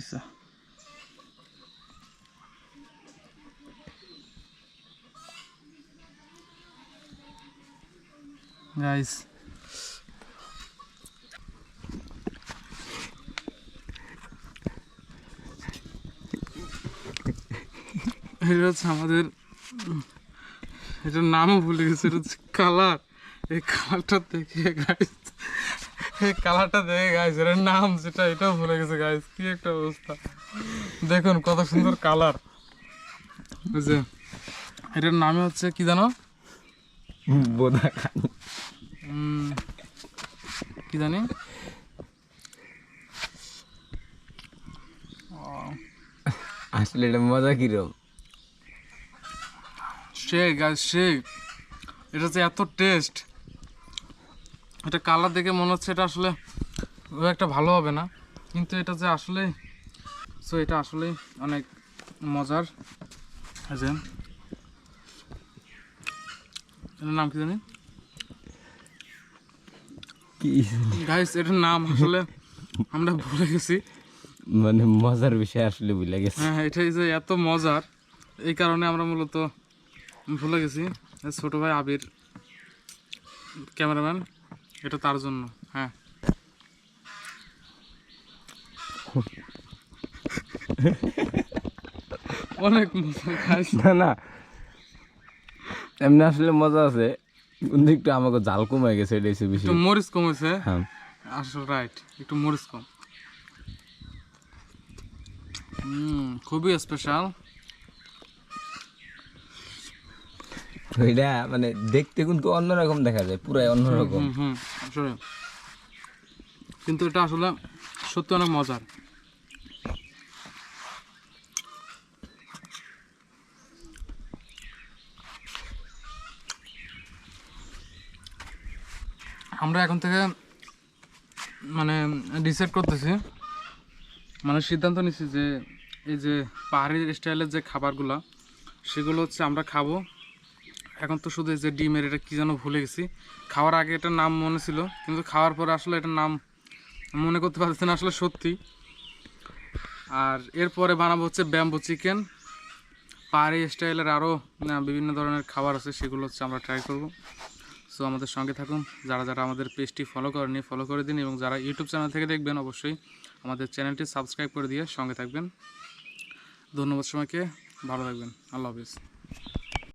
ইসা guys এটা হচ্ছে আমাদের এটার নামও ভুলে গেছে, এটা হচ্ছে কালার এই কালারটা দেখে এই কালারটা দেখে গাইস এটার নাম যেটা এটাও ভুলে গেছে গাইস কি একটা অবস্থা। দেখুন কত সুন্দর কালার। বুঝছে এটার নামে হচ্ছে কি জানো? বোধা কি জানি? আসলে এটা মজা কিরম? সে গাছ সে এটা যে এত টেস্ট এটা কালার দেখে মনে হচ্ছে এটা আসলে একটা ভালো হবে না। কিন্তু এটা যে আসলে সো এটা আসলে অনেক মজার। যে। এটার নাম কি জানি? গাইস এটার নাম আসলে আমরা ভুলে গেছি। মানে মজার বিষয় আসলে ভুলে গেছি। হ্যাঁ হ্যাঁ, এটাই যে এত মজার। এই কারণে আমরা মূলত ভুলে গেছি। ছোট ভাই আবির ক্যামেরাম্যান। এটা তার জন্য হ্যাঁ। অনেক মজা। না না। এমনি আসলে মজা আছে। কিন্তু একটু আমাকে জাল কমে গেছে এটা বেশি মরিচ কমেছে। হ্যাঁ। আসলে রাইট একটু মরিচ কম। হুম খুবই স্পেশাল ওইটা মানে দেখতে কিন্তু অন্যরকম দেখা যায় পুরাই অন্যরকম। আসলে। কিন্তু এটা আসলে সত্যি অনেক মজার। আমরা এখন থেকে মানে ডিসাইড করতেছি মানে সিদ্ধান্ত নিচ্ছি যে এই যে পাহাড়ি স্টাইলের যে খাবারগুলো সেগুলো হচ্ছে আমরা খাব এখন তো শুধু যে ডিমের এটা কী যেন ভুলে গেছি। খাওয়ার আগে এটার নাম মনে ছিল, কিন্তু খাওয়ার পরে আসলে এটার নাম মনে করতে পারছি না আসলে সত্যি। আর এরপরে বানাবো হচ্ছে ব্যাম্বো চিকেন। পাহাড়ি স্টাইলের আরও বিভিন্ন ধরনের খাবার আছে, সেগুলো হচ্ছে আমরা ট্রাই করব। সো আমাদের সঙ্গে থাকুন, যারা যারা আমাদের পেজটি ফলো করেনি ফলো করে দিন এবং যারা ইউটিউব চ্যানেল থেকে দেখবেন, অবশ্যই আমাদের চ্যানেলটি সাবস্ক্রাইব করে দিয়ে সঙ্গে থাকবেন। ধন্যবাদ সময়কে ভালো থাকবেন। আল্লাহ হাফিজ।